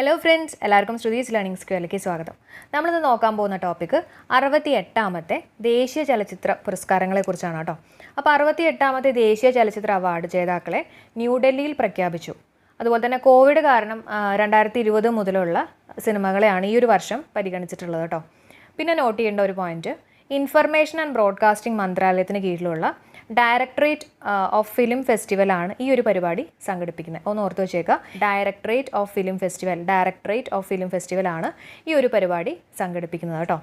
Hello friends എല്ലാവർക്കും Shruthi's learning സ്ക്വയറിലേക്ക് സ്വാഗതം. നമ്മളിന്ന് നോക്കാൻ പോകുന്ന ടോപ്പിക്ക് അറുപത്തി എട്ടാമത്തെ ദേശീയ ചലച്ചിത്ര പുരസ്കാരങ്ങളെക്കുറിച്ചാണ് കേട്ടോ. അപ്പോൾ അറുപത്തി എട്ടാമത്തെ ദേശീയ ചലച്ചിത്ര അവാർഡ് ജേതാക്കളെ ന്യൂഡൽഹിയിൽ പ്രഖ്യാപിച്ചു. അതുപോലെ തന്നെ കോവിഡ് കാരണം രണ്ടായിരത്തി ഇരുപത് മുതലുള്ള സിനിമകളെയാണ് ഈ ഒരു വർഷം പരിഗണിച്ചിട്ടുള്ളത് കേട്ടോ. പിന്നെ നോട്ട് ചെയ്യേണ്ട ഒരു പോയിന്റ് ഇൻഫർമേഷൻ ആൻഡ് ബ്രോഡ്കാസ്റ്റിംഗ് മന്ത്രാലയത്തിന് കീഴിലുള്ള ഡയറക്ടറേറ്റ് ഓഫ് ഫിലിം ഫെസ്റ്റിവൽ ആണ് ഈ ഒരു പരിപാടി സംഘടിപ്പിക്കുന്നത്. ഒന്ന് ഓർത്ത് വെച്ചേക്കുക directorate of film festival directorate of film festival ആണ് ഈ ഒരു പരിപാടി സംഘടിപ്പിക്കുന്നത് കേട്ടോ.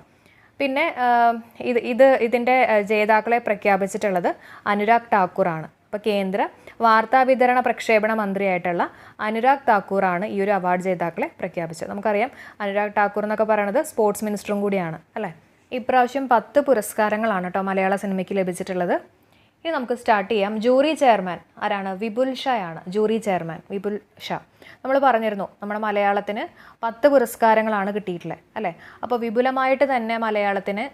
പിന്നെ ഇത് ഇത് ഇതിന്റെ ജേതാക്കളെ പ്രഖ്യാപിച്ചിട്ടുള്ളത് അനുരാഗ് ഠാക്കൂറാണ് അപ്പോൾ കേന്ദ്ര വാർത്താ വിതരണ പ്രക്ഷേപണ മന്ത്രിയായിട്ടുള്ള അനുരാഗ് താക്കൂറാണ് ഈ ഒരു അവാർഡ് ജേതാക്കളെ പ്രഖ്യാപിച്ചത്. നമുക്കറിയാം അനുരാഗ് ഠാക്കൂർ എന്നൊക്കെ പറയുന്നത് സ്പോർട്സ് മിനിസ്റ്ററും കൂടിയാണ് അല്ലേ? ഇപ്രാവശ്യം പത്ത് പുരസ്കാരങ്ങളാണ് കേട്ടോ മലയാള സിനിമയ്ക്ക് ലഭിച്ചിട്ടുള്ളത്. ഇനി നമുക്ക് സ്റ്റാർട്ട് ചെയ്യാം. ജൂറി ചെയർമാൻ ആരാണ്? വിപുൽ ഷാ ആണ് ജൂറി ചെയർമാൻ വിപുൽ ഷാ. നമ്മൾ പറഞ്ഞിരുന്നു നമ്മുടെ മലയാളത്തിന് പത്ത് പുരസ്കാരങ്ങളാണ് കിട്ടിയിട്ടുള്ളത് അല്ലേ? അപ്പോൾ വിപുലമായിട്ട് തന്നെ മലയാളത്തിന്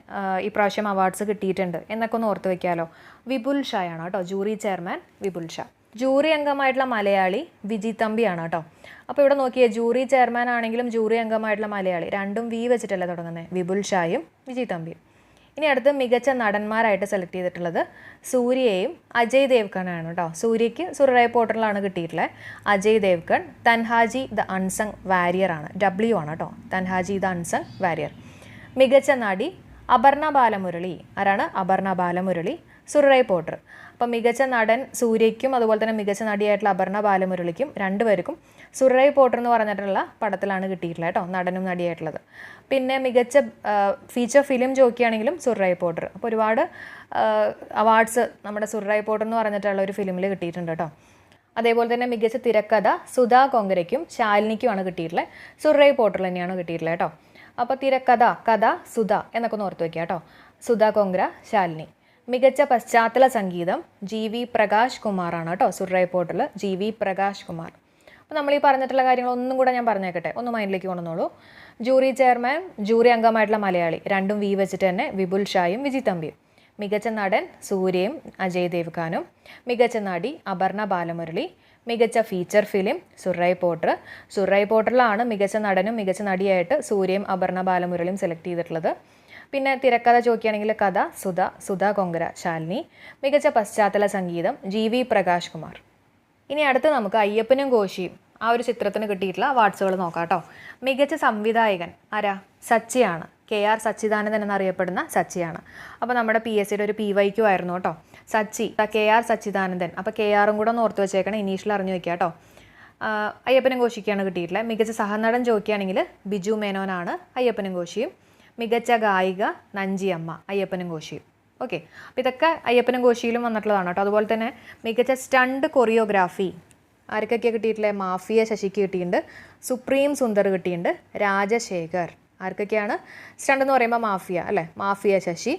ഈ ഇപ്രാവശ്യം അവാർഡ്സ് കിട്ടിയിട്ടുണ്ട് എന്നൊക്കെ ഒന്ന് ഓർത്ത് വയ്ക്കാമല്ലോ വിപുൽ ഷായാണ് കേട്ടോ. Jury chairman Vipul Shah. Jury അംഗമായിട്ടുള്ള Malayali Viji തമ്പിയാണ് കേട്ടോ. അപ്പോൾ ഇവിടെ നോക്കിയേ ജൂറി ചെയർമാൻ ആണെങ്കിലും ജൂറി അംഗമായിട്ടുള്ള മലയാളി രണ്ടും വി വെച്ചിട്ടല്ലേ തുടങ്ങുന്നത്. വിപുൽ ഷായും വിജി തമ്പിയും. ഇനി അടുത്ത് മികച്ച നടന്മാരായിട്ട് സെലക്ട് ചെയ്തിട്ടുള്ളത് സൂര്യയെയും അജയ് ദേവ്കണാണ് കേട്ടോ. സൂര്യയ്ക്ക് സുറായ പോർട്ടലിലാണ് കിട്ടിയിട്ടുള്ളത്. Ajay Devgn Tanhaji the unsung warrior ആണ് ഡബ്ല്യു ആണ് കേട്ടോ. Tanhaji the unsung warrior. മികച്ച നടി അപർണ ബാലമുരളി. ആരാണ്? അപർണ ബാലമുരളി. സുറൈ പോട്ടർ. അപ്പം മികച്ച നടൻ സൂര്യയ്ക്കും അതുപോലെ തന്നെ മികച്ച നടിയായിട്ടുള്ള അപർണ ബാലമുരളിക്കും രണ്ടുപേർക്കും സുറൈ പോട്ടർ എന്ന് പറഞ്ഞിട്ടുള്ള പടത്തിലാണ് കിട്ടിയിട്ടുള്ളത് കേട്ടോ നടനും നടിയായിട്ടുള്ളത്. പിന്നെ മികച്ച ഫീച്ചർ ഫിലിം ജോക്കിയാണെങ്കിലും സുറൈ പോട്ടർ. അപ്പോൾ ഒരുപാട് അവാർഡ്സ് നമ്മുടെ സുറൈ പോട്ടർ എന്ന് പറഞ്ഞിട്ടുള്ള ഒരു ഫിലിമിൽ കിട്ടിയിട്ടുണ്ട് കേട്ടോ. അതേപോലെ തന്നെ മികച്ച തിരക്കഥ സുധാ കൊങ്കരയ്ക്കും ശാലിനിക്കുമാണ് കിട്ടിയിട്ടുള്ളത്. സുറൈ പോട്ടർ തന്നെയാണ് കിട്ടിയിട്ടുള്ളത് കേട്ടോ. അപ്പോൾ തിരക്കഥ കഥ സുധ എന്നൊക്കെ ഒന്ന് ഓർത്ത് വയ്ക്കുക കേട്ടോ. സുധാ കൊങ്ക്ര ശാലിനി. മികച്ച പശ്ചാത്തല സംഗീതം ജി വി പ്രകാശ് കുമാറാണ് കേട്ടോ സുറൈ പോർട്ടിൽ ജി വി പ്രകാശ് കുമാർ. അപ്പോൾ നമ്മൾ ഈ പറഞ്ഞിട്ടുള്ള കാര്യങ്ങളൊന്നും കൂടെ ഞാൻ പറഞ്ഞേക്കട്ടെ ഒന്ന് മൈൻഡിലേക്ക് കൊണ്ടുവന്നോളൂ. ജൂറി ചെയർമാൻ ജൂറി അംഗമായിട്ടുള്ള മലയാളി രണ്ടും വി വെച്ചിട്ട് തന്നെ വിപുൽ ഷായും വിജി തമ്പിയും. മികച്ച നടൻ സൂര്യയും അജയ് ദേവ്ഖാനും. മികച്ച നടി അപർണ ബാലമുരളി. മികച്ച ഫീച്ചർ ഫിലിം സുറൈ പോട്ടർ സുറൈ പോട്ടറിലാണ് മികച്ച നടനും മികച്ച നടിയായിട്ട് സൂര്യയും അപർണ ബാലമുരളിയും സെലക്ട് ചെയ്തിട്ടുള്ളത്. പിന്നെ തിരക്കഥ ചോദിക്കുകയാണെങ്കിൽ കഥ സുധ സുധ കൊങ്കര ശാലിനി. മികച്ച പശ്ചാത്തല സംഗീതം ജി വി പ്രകാശ് കുമാർ. ഇനി അടുത്ത് നമുക്ക് അയ്യപ്പനും കോശിയും ആ ഒരു ചിത്രത്തിന് കിട്ടിയിട്ടുള്ള അവാർഡ്സുകൾ നോക്കാം കേട്ടോ. മികച്ച സംവിധായകൻ ആരാ? സച്ചിയാണ്. കെ ആർ സച്ചിദാനന്ദൻ എന്നറിയപ്പെടുന്ന സച്ചിയാണ്. അപ്പോൾ നമ്മുടെ പി എസ് സിയുടെ ഒരു പി വൈ ക്യു ആയിരുന്നു കേട്ടോ. Sachy K R Sachidanandan. അപ്പോൾ കെ ആറും കൂടെ ഒന്ന് ഓർത്ത് വെച്ചേക്കണം ഇനീഷ്യൽ അറിഞ്ഞു വെക്കുക കേട്ടോ അയ്യപ്പനും കോശിക്കാണ് കിട്ടിയിട്ടുള്ളത് മികച്ച സഹനടൻ ചോദിക്കുകയാണെങ്കിൽ ബിജു മേനോനാണ് അയ്യപ്പനും കോശിയും. മികച്ച ഗായിക നഞ്ചിയമ്മ അയ്യപ്പനും കോശിയും. ഓക്കെ അപ്പോൾ ഇതൊക്കെ അയ്യപ്പനും കോശിയിലും വന്നിട്ടുള്ളതാണ് കേട്ടോ. അതുപോലെ തന്നെ മികച്ച സ്റ്റണ്ട് കൊറിയോഗ്രാഫി ആർക്കൊക്കെ കിട്ടിയിട്ടുള്ളത് മാഫിയ ശശിക്ക് കിട്ടിയിട്ടുണ്ട്. സുപ്രീം സുന്ദർ കിട്ടിയിട്ടുണ്ട്. രാജശേഖർ. ആർക്കൊക്കെയാണ്? സ്റ്റണ്ട് എന്ന് പറയുമ്പോൾ മാഫിയ അല്ലേ? മാഫിയ ശശി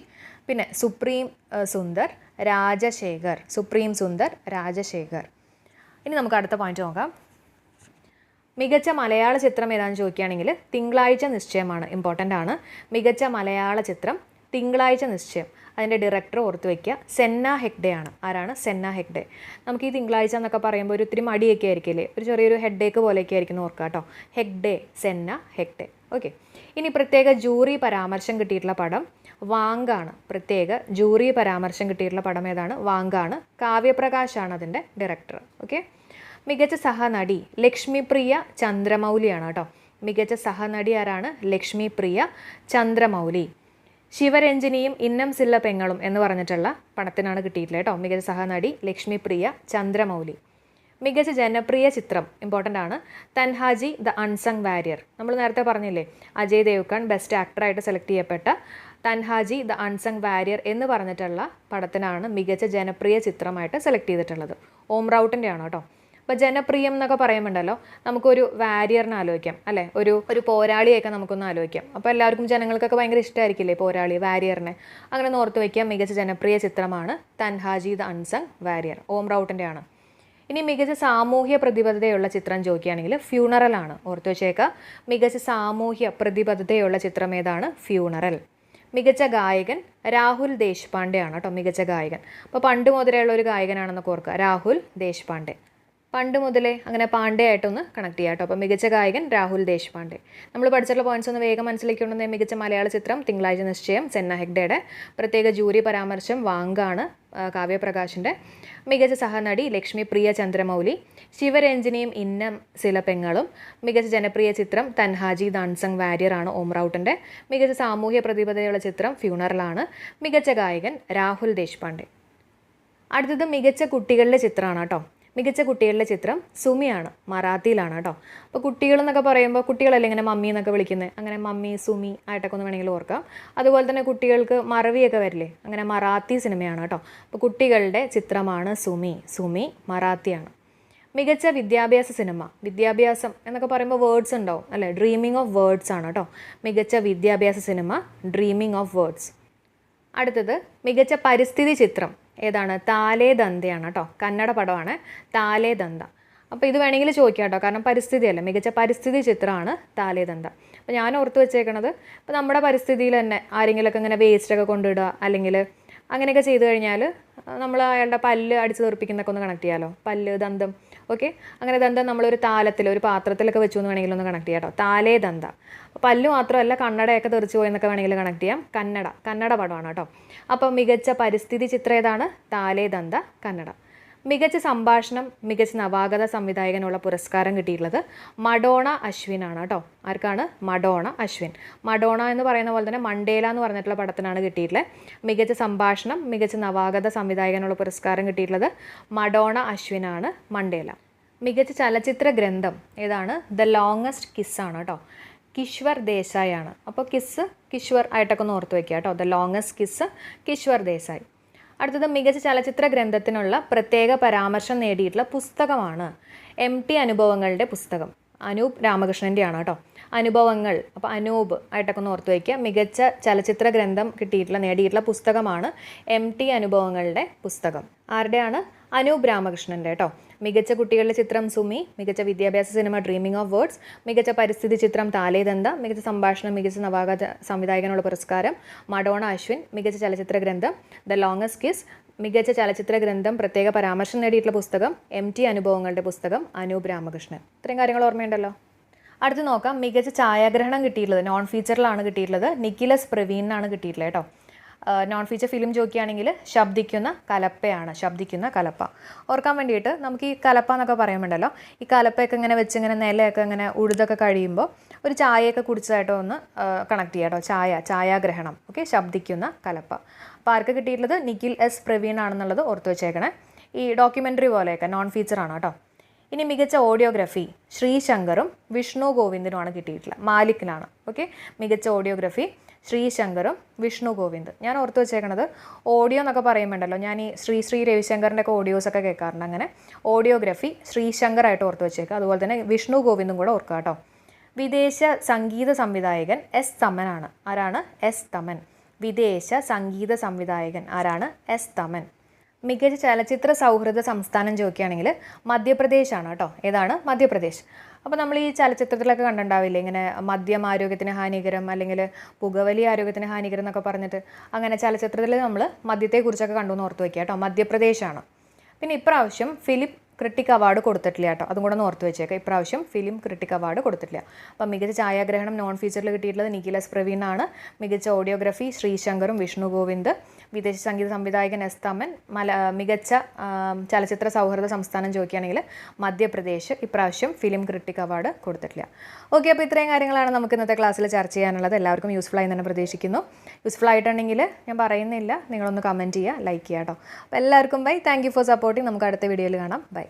പിന്നെ സുപ്രീം സുന്ദർ രാജശേഖർ സുപ്രീം സുന്ദർ രാജശേഖർ. ഇനി നമുക്ക് അടുത്ത പോയിന്റ് നോക്കാം. മികച്ച മലയാള ചിത്രം ഏതാണെന്ന് ചോദിക്കുകയാണെങ്കിൽ തിങ്കളാഴ്ച നിശ്ചയമാണ് ഇമ്പോർട്ടന്റ് ആണ്. മികച്ച മലയാള ചിത്രം തിങ്കളാഴ്ച നിശ്ചയം. അതിന്റെ ഡയറക്ടർ ഓർത്ത് വയ്ക്കുക. സെന്ന ഹെഗ്ഡെ ആണ്. ആരാണ്? സെന്ന ഹെഗ്ഡെ. നമുക്ക് ഈ തിങ്കളാഴ്ച എന്നൊക്കെ പറയുമ്പോൾ ഒരു ഒത്തിരി മടിയൊക്കെ ആയിരിക്കില്ലേ? ഒരു ചെറിയൊരു ഹെഡേക്ക് പോലെയൊക്കെ ആയിരിക്കും ഓർക്കുക കേട്ടോ ഹെഗ്ഡെ സെന്ന ഹെഗ്ഡെ. ഓക്കെ ഇനി പ്രത്യേക ജൂറി പരാമർശം കിട്ടിയിട്ടുള്ള പടം വാങ്കാണ് പ്രത്യേക ജൂറി പരാമർശം കിട്ടിയിട്ടുള്ള പടം ഏതാണ്? വാങ്കാണ് കാവ്യപ്രകാശാണ് അതിന്റെ ഡയറക്ടർ ഓക്കെ മികച്ച സഹനടി ലക്ഷ്മിപ്രിയ ചന്ദ്രമൗലിയാണ് കേട്ടോ. മികച്ച സഹനടി ആരാണ്? ലക്ഷ്മിപ്രിയ ചന്ദ്രമൗലി. ശിവരഞ്ജിനിയും ഇന്നം സില്ല പെങ്ങളും എന്ന് പറഞ്ഞിട്ടുള്ള പണത്തിനാണ് കിട്ടിയിട്ടുള്ളത് കേട്ടോ. മികച്ച സഹനടി ലക്ഷ്മി പ്രിയ ചന്ദ്രമൗലി. മികച്ച ജനപ്രിയ ചിത്രം ഇമ്പോർട്ടന്റ് ആണ്. Tanhaji the unsung warrior. നമ്മൾ നേരത്തെ പറഞ്ഞില്ലേ അജയ് ദേവ്ഖൺ ബെസ്റ്റ് ആക്ടറായിട്ട് സെലക്ട് ചെയ്യപ്പെട്ട തൻഹാജി ദ അൺസങ് വാരിയർ എന്ന് പറഞ്ഞിട്ടുള്ള പടത്തിനാണ് മികച്ച ജനപ്രിയ ചിത്രമായിട്ട് സെലക്ട് ചെയ്തിട്ടുള്ളത്. ഓം റൗട്ടിന്റെ ആണ് കേട്ടോ. അപ്പോൾ ജനപ്രിയം എന്നൊക്കെ പറയുമ്പോണ്ടല്ലോ നമുക്കൊരു വാരിയറിനെ ആലോചിക്കാം അല്ലേ? ഒരു ഒരു പോരാളിയൊക്കെ നമുക്കൊന്ന് ആലോചിക്കാം. അപ്പോൾ എല്ലാവർക്കും ജനങ്ങൾക്കൊക്കെ ഭയങ്കര ഇഷ്ടമായിരിക്കില്ലേ പോരാളി വാരിയറിനെ? അങ്ങനെ ഓർത്ത് വയ്ക്കാം മികച്ച ജനപ്രിയ ചിത്രമാണ് Tanhaji the unsung warrior. Om റൗട്ടിന്റെ ആണ് ഇനി മികച്ച സാമൂഹ്യ പ്രതിബദ്ധതയുള്ള ചിത്രം ചോദിക്കുകയാണെങ്കിൽ ഫ്യൂണറൽ ആണ് ഓർത്ത് വെച്ചേക്കുക മികച്ച സാമൂഹ്യ പ്രതിബദ്ധതയുള്ള ചിത്രം ഏതാണ്? ഫ്യൂണറൽ. മികച്ച ഗായകൻ രാഹുൽ ദേശ്പാണ്ഡെ ആണ് കേട്ടോ മികച്ച ഗായകൻ. അപ്പോൾ പണ്ട് മുതലേ ഉള്ള ഒരു ഗായകനാണെന്നൊക്കെ ഓർക്കുക രാഹുൽ ദേശ്പാണ്ഡെ. പണ്ട് മുതലേ അങ്ങനെ പാണ്ഡേ ആയിട്ടൊന്ന് കണക്ട് ചെയ്യാം കേട്ടോ. അപ്പോൾ മികച്ച ഗായകൻ രാഹുൽ ദേശ്പാണ്ഡെ. നമ്മൾ പഠിച്ചിട്ടുള്ള പോയിന്റ്സ് ഒന്ന് വേഗം മനസ്സിലേക്ക് കൊണ്ടുവന്ന മികച്ച മലയാള ചിത്രം തിങ്കളാഴ്ച നിശ്ചയം സെന്ന ഹെഗ്ഡയുടെ പ്രത്യേക ജൂറി പരാമർശം വാങ്കാണ് കാവ്യപ്രകാശിന്റെ മികച്ച സഹനടി ലക്ഷ്മി പ്രിയ ചന്ദ്രമൗലി ശിവരഞ്ജിനിയും ഇന്നം സില പെങ്ങളും. മികച്ച ജനപ്രിയ ചിത്രം തൻഹാജി ദൺസങ് വാര്യറാണ് ഓംറൌട്ടിന്റെ മികച്ച സാമൂഹ്യ പ്രതിബദ്ധതയുള്ള ചിത്രം ഫ്യൂണറലാണ്. മികച്ച ഗായകൻ രാഹുൽ ദേശ്പാണ്ഡെ. അടുത്തത് മികച്ച കുട്ടികളുടെ ചിത്രമാണ് കേട്ടോ. മികച്ച കുട്ടികളുടെ ചിത്രം സുമിയാണ് മറാത്തിയിലാണ് കേട്ടോ. അപ്പോൾ കുട്ടികൾ എന്നൊക്കെ പറയുമ്പോൾ കുട്ടികളല്ലേ ഇങ്ങനെ മമ്മി എന്നൊക്കെ വിളിക്കുന്നത് അങ്ങനെ മമ്മി സുമി ആയിട്ടൊക്കെ ഒന്ന് വേണമെങ്കിൽ ഓർക്കാം. അതുപോലെ തന്നെ കുട്ടികൾക്ക് മറവിയൊക്കെ വരില്ലേ? അങ്ങനെ മറാത്തി സിനിമയാണ് കേട്ടോ. അപ്പോൾ കുട്ടികളുടെ ചിത്രമാണ് സുമി. സുമി മറാത്തിയാണ്. മികച്ച വിദ്യാഭ്യാസ സിനിമ. വിദ്യാഭ്യാസം എന്നൊക്കെ പറയുമ്പോൾ വേർഡ്സ് ഉണ്ടാവും അല്ലേ? ഡ്രീമിങ് ഓഫ് വേർഡ്സ് ആണ് കേട്ടോ. മികച്ച വിദ്യാഭ്യാസ സിനിമ ഡ്രീമിങ് ഓഫ് വേർഡ്സ് അടുത്തത് മികച്ച പരിസ്ഥിതി ചിത്രം. ഏതാണ്? താലേ ദന്തയാണ് കേട്ടോ കന്നഡ പടമാണ് താലേ ദന്ത അപ്പോൾ ഇത് വേണമെങ്കിൽ ചോദിക്കാം കേട്ടോ കാരണം പരിസ്ഥിതിയല്ല? മികച്ച പരിസ്ഥിതി ചിത്രമാണ് താലേദന്ത. അപ്പോൾ ഞാൻ ഓർത്ത് വെച്ചേക്കണത് ഇപ്പോൾ നമ്മുടെ പരിസ്ഥിതിയിൽ തന്നെ ആരെങ്കിലുമൊക്കെ ഇങ്ങനെ വേസ്റ്റൊക്കെ കൊണ്ടിടുക അല്ലെങ്കിൽ അങ്ങനെയൊക്കെ ചെയ്തു കഴിഞ്ഞാൽ നമ്മൾ അയാളുടെ പല്ല് അടിച്ച് തെറിപ്പിക്കുന്നൊക്കെ ഒന്ന് കണക്ട് ചെയ്യാമല്ലോ പല്ല് ദന്തം ഓക്കെ അങ്ങനെ ദന്തം നമ്മളൊരു താലത്തിൽ ഒരു പാത്രത്തിലൊക്കെ വെച്ചു എന്ന് വേണമെങ്കിൽ ഒന്ന് കണക്ട് ചെയ്യാം കേട്ടോ താലേ ദന്ത. പല്ല് മാത്രമല്ല കണ്ണടയൊക്കെ തെറിച്ചു പോയെന്നൊക്കെ വേണമെങ്കിൽ കണക്ട് ചെയ്യാം. കന്നഡ. കന്നഡ പടമാണ് കേട്ടോ അപ്പോൾ മികച്ച പരിസ്ഥിതി ചിത്രം ഏതാണ്? താലേ ദന്ത കന്നഡ. മികച്ച സംഭാഷണം മികച്ച നവാഗത സംവിധായകനുള്ള പുരസ്കാരം കിട്ടിയിട്ടുള്ളത് മഡോണ അശ്വിനാണ് കേട്ടോ. ആർക്കാണ്? മഡോണ അശ്വിൻ. മഡോണ എന്ന് പറയുന്ന പോലെ തന്നെ മണ്ടേല എന്ന് പറഞ്ഞിട്ടുള്ള പടത്തിനാണ് കിട്ടിയിട്ടുള്ളത്. മികച്ച സംഭാഷണം മികച്ച നവാഗത സംവിധായകനുള്ള പുരസ്കാരം കിട്ടിയിട്ടുള്ളത് മഡോണ അശ്വിനാണ് മണ്ടേല. മികച്ച ചലച്ചിത്ര ഗ്രന്ഥം ഏതാണ്? ദ ലോങ്ങസ്റ്റ് കിസ്സാണ് കേട്ടോ. കിശ്വർ ദേശായി ആണ്. അപ്പോൾ കിസ് കിശ്വർ ആയിട്ടൊക്കെ ഒന്ന് ഓർത്ത് വയ്ക്കുക കേട്ടോ. The longest kiss Kishwar Desai. അടുത്തത് മികച്ച ചലച്ചിത്ര ഗ്രന്ഥത്തിനുള്ള പ്രത്യേക പരാമർശം നേടിയിട്ടുള്ള പുസ്തകമാണ് എം ടി അനുഭവങ്ങളുടെ പുസ്തകം. അനൂപ് രാമകൃഷ്ണന്റെയാണ് കേട്ടോ. അനുഭവങ്ങൾ അപ്പോൾ അനൂപ് ആയിട്ടൊക്കെ ഒന്ന് ഓർത്ത് വയ്ക്കുക. മികച്ച ചലച്ചിത്ര ഗ്രന്ഥം കിട്ടിയിട്ടുള്ള നേടിയിട്ടുള്ള പുസ്തകമാണ് എം ടി അനുഭവങ്ങളുടെ പുസ്തകം. ആരുടെയാണ്? അനൂപ് രാമകൃഷ്ണന്റെ കേട്ടോ. മികച്ച കുട്ടികളുടെ ചിത്രം സുമി മികച്ച വിദ്യാഭ്യാസ സിനിമ ഡ്രീമിംഗ് ഓഫ് വേർഡ്സ് മികച്ച പരിസ്ഥിതി ചിത്രം താലേദന്ത മികച്ച സംഭാഷണം മികച്ച നവാഗത സംവിധായകനുള്ള പുരസ്കാരം മഡോണ അശ്വിൻ മികച്ച ചലച്ചിത്ര ഗ്രന്ഥം ദ ലോങ്ങസ്റ്റ് കിസ് മികച്ച ചലച്ചിത്ര ഗ്രന്ഥം പ്രത്യേക പരാമർശം നേടിയിട്ടുള്ള പുസ്തകം എം ടി അനുഭവങ്ങളുടെ പുസ്തകം അനൂപ് രാമകൃഷ്ണൻ. ഇത്രയും കാര്യങ്ങൾ ഓർമ്മയുണ്ടല്ലോ. അടുത്ത് നോക്കാം മികച്ച ഛായാഗ്രഹണം കിട്ടിയിട്ടുള്ളത് നോൺ ഫീച്ചറിലാണ് കിട്ടിയിട്ടുള്ളത് നിക്കിലസ് പ്രവീണിനാണ് കിട്ടിയിട്ടുള്ളത് കേട്ടോ. നോൺ ഫീച്ചർ ഫിലിം ചോദിക്കുകയാണെങ്കിൽ ശബ്ദിക്കുന്ന കലപ്പയാണ് ശബ്ദിക്കുന്ന കലപ്പ. ഓർക്കാൻ വേണ്ടിയിട്ട് നമുക്ക് ഈ കലപ്പ എന്നൊക്കെ പറയുമ്പോണ്ടല്ലോ ഈ കലപ്പയൊക്കെ ഇങ്ങനെ വെച്ച് ഇങ്ങനെ നിലയൊക്കെ ഇങ്ങനെ ഉഴുതൊക്കെ കഴിയുമ്പോൾ ഒരു ചായയൊക്കെ കുടിച്ചതായിട്ടോ ഒന്ന് കണക്ട് ചെയ്യാട്ടോ ചായ ഛായാഗ്രഹണം ഓക്കെ ശബ്ദിക്കുന്ന കലപ്പ. അപ്പോൾ ആർക്ക് കിട്ടിയിട്ടുള്ളത്? നിഖിൽ എസ് പ്രവീൺ ആണെന്നുള്ളത് ഓർത്ത് വെച്ചേക്കണേ. ഈ ഡോക്യുമെന്ററി പോലെയൊക്കെ നോൺ ഫീച്ചറാണ് കേട്ടോ. ഇനി മികച്ച ഓഡിയോഗ്രഫി ശ്രീശങ്കറും വിഷ്ണു ഗോവിന്ദനുമാണ് കിട്ടിയിട്ടുള്ളത്. മാലിക്കിനാണ്. ഓക്കെ മികച്ച ഓഡിയോഗ്രഫി ശ്രീശങ്കറും വിഷ്ണു ഗോവിന്ദ്. ഞാൻ ഓർത്ത് വെച്ചേക്കണത് ഓഡിയോ എന്നൊക്കെ പറയുമ്പോണ്ടല്ലോ ഞാൻ ഈ ശ്രീ ശ്രീ രവിശങ്കറിന്റെ ഒക്കെ ഓഡിയോസൊക്കെ കേൾക്കാറുണ്ട്. അങ്ങനെ ഓഡിയോഗ്രഫി ശ്രീശങ്കറായിട്ട് ഓർത്ത് വെച്ചേക്കുക. അതുപോലെ തന്നെ വിഷ്ണു ഗോവിന്ദും കൂടെ ഓർക്കുക കേട്ടോ. വിദേശ സംഗീത സംവിധായകൻ എസ് തമനാണ്. ആരാണ്? എസ് തമൻ. വിദേശ സംഗീത സംവിധായകൻ ആരാണ്? എസ് തമൻ. മികച്ച ചലച്ചിത്ര സൗഹൃദ സംസ്ഥാനം ചോദിക്കുകയാണെങ്കിൽ മധ്യപ്രദേശാണ് കേട്ടോ. ഏതാണ്? മധ്യപ്രദേശ്. അപ്പോൾ നമ്മൾ ഈ ചലച്ചിത്രത്തിലൊക്കെ കണ്ടിട്ടുണ്ടാവില്ലേ? ഇങ്ങനെ മദ്യം ആരോഗ്യത്തിന് ഹാനികരം അല്ലെങ്കിൽ പുകവലി ആരോഗ്യത്തിന് ഹാനികരം എന്നൊക്കെ പറഞ്ഞിട്ട് അങ്ങനെ ചലച്ചിത്രത്തിൽ നമ്മൾ മദ്യത്തെക്കുറിച്ചൊക്കെ കണ്ടു എന്ന് ഓർത്ത് വയ്ക്കുക കേട്ടോ. മധ്യപ്രദേശാണ്. പിന്നെ ഇപ്രാവശ്യം ഫിലിം ക്രിട്ടിക് അവാർഡ് കൊടുത്തിട്ടില്ല കേട്ടോ. അതും കൂടെ ഓർത്ത് വെച്ചേക്കാം. ഇപ്രാവശ്യം ഫിലിം ക്രിട്ടിക് അവാർഡ് കൊടുത്തിട്ടില്ല. അപ്പം മികച്ച ഛായാഗ്രഹണം നോൺ ഫീച്ചറിൽ കിട്ടിയിട്ടുള്ളത് നിഖിലസ് പ്രവീണാണ് മികച്ച ഓഡിയോഗ്രഫി ശ്രീശങ്കറും വിഷ്ണു ഗോവിന്ദ്. വിദേശ സംഗീത സംവിധായകൻ എസ് തമൻ. മല മികച്ച ചലച്ചിത്ര സൗഹൃദ സംസ്ഥാനം ചോദിക്കുകയാണെങ്കിൽ മധ്യപ്രദേശ്. ഇപ്രാവശ്യം ഫിലിം ക്രിട്ടിക് അവാർഡ് കൊടുത്തിട്ടില്ല. ഓക്കെ അപ്പോൾ ഇത്രയും കാര്യങ്ങളാണ് നമുക്ക് ഇന്നത്തെ ക്ലാസ്സിൽ ചർച്ച ചെയ്യാനുള്ളത്. എല്ലാവർക്കും യൂസ്ഫുൾ ആയി തന്നെ പ്രതീക്ഷിക്കുന്നു. യൂസ്ഫുൾ ആയിട്ടുണ്ടെങ്കിൽ ഞാൻ പറയുന്നില്ല. നിങ്ങളൊന്ന് കമന്റ് ചെയ്യുക ലൈക്ക് ചെയ്യുക കേട്ടോ. അപ്പോൾ എല്ലാവർക്കും ബൈ താങ്ക് ഫോർ സപ്പോർട്ടിങ് നമുക്ക് അടുത്ത വീഡിയോയിൽ കാണാം. ബൈ